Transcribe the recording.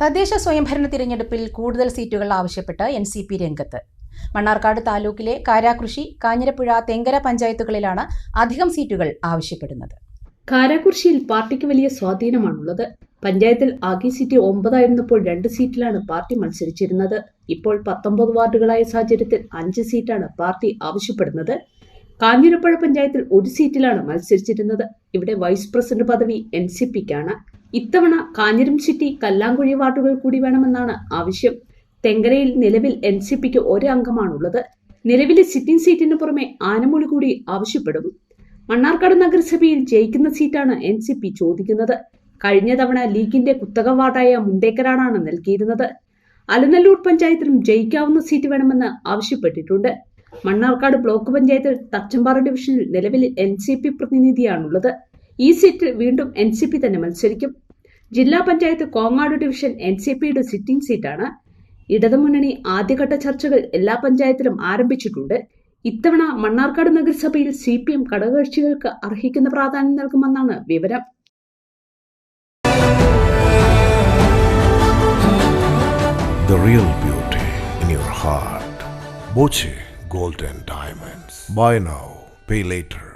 തദ്ദേശ സ്വയംഭരണ തിരഞ്ഞെടുപ്പിൽ കൂടുതൽ സീറ്റുകൾ ആവശ്യപ്പെട്ട് എൻ സി പി രംഗത്ത്. മണ്ണാർക്കാട് താലൂക്കിലെ കാരാകൃഷി കാഞ്ഞിരപ്പുഴ തെങ്കര പഞ്ചായത്തുകളിലാണ് അധികം സീറ്റുകൾ ആവശ്യപ്പെടുന്നത്. കാരാകുർശിയിൽ പാർട്ടിക്ക് വലിയ സ്വാധീനമാണുള്ളത്. പഞ്ചായത്തിൽ ആകെ സീറ്റ് ഒമ്പതായിരുന്നപ്പോൾ രണ്ട് സീറ്റിലാണ് പാർട്ടി മത്സരിച്ചിരുന്നത്. ഇപ്പോൾ പത്തൊമ്പത് വാർഡുകളായ സാഹചര്യത്തിൽ അഞ്ച് സീറ്റാണ് പാർട്ടി ആവശ്യപ്പെടുന്നത്. കാഞ്ഞിരപ്പുഴ പഞ്ചായത്തിൽ ഒരു സീറ്റിലാണ് മത്സരിച്ചിരുന്നത്. ഇവിടെ വൈസ് പ്രസിഡന്റ് പദവി എൻ സി പിക്കാണ്. ഇത്തവണ കാഞ്ഞിരം ചിറ്റി കല്ലാങ്കുഴി വാർഡുകൾ കൂടി വേണമെന്നാണ് ആവശ്യം. തെങ്കരയിൽ നിലവിൽ എൻ സി പിക്ക് ഒരു അംഗമാണുള്ളത് നിലവിലെ സിറ്റിംഗ് സീറ്റിന് പുറമെ ആനമൂളി കൂടി ആവശ്യപ്പെടും. മണ്ണാർക്കാട് നഗരസഭയിൽ ജയിക്കുന്ന സീറ്റാണ് എൻ സി പി ചോദിക്കുന്നത്. കഴിഞ്ഞ തവണ ലീഗിന്റെ കുത്തക വാർഡായ മുണ്ടേക്കരാടാണ് നൽകിയിരുന്നത്. അലനല്ലൂർ പഞ്ചായത്തിലും ജയിക്കാവുന്ന സീറ്റ് വേണമെന്ന് ആവശ്യപ്പെട്ടിട്ടുണ്ട്. മണ്ണാർക്കാട് ബ്ലോക്ക് പഞ്ചായത്തിൽ തച്ചമ്പാറ ഡിവിഷനിൽ നിലവിൽ എൻ സി പി പ്രതിനിധിയാണുള്ളത്. ഈ സീറ്റ് വീണ്ടും എൻ സി പി തന്നെ മത്സരിക്കും. ജില്ലാ panchayat Kongad division N C പിയുടെ സിറ്റിംഗ് സീറ്റാണ് ഇടതുമുന്നണി ആദ്യഘട്ട ചർച്ചകൾ എല്ലാ പഞ്ചായത്തിലും ആരംഭിച്ചിട്ടുണ്ട് ഇത്തവണ മണ്ണാർക്കാട് നഗരസഭയിൽ സി പി എം ഘടകകക്ഷികൾക്ക് അർഹിക്കുന്ന പ്രാധാന്യം നൽകുമെന്നാണ് വിവരം The real beauty in your heart. Boche Golden Diamonds. Buy now, pay later.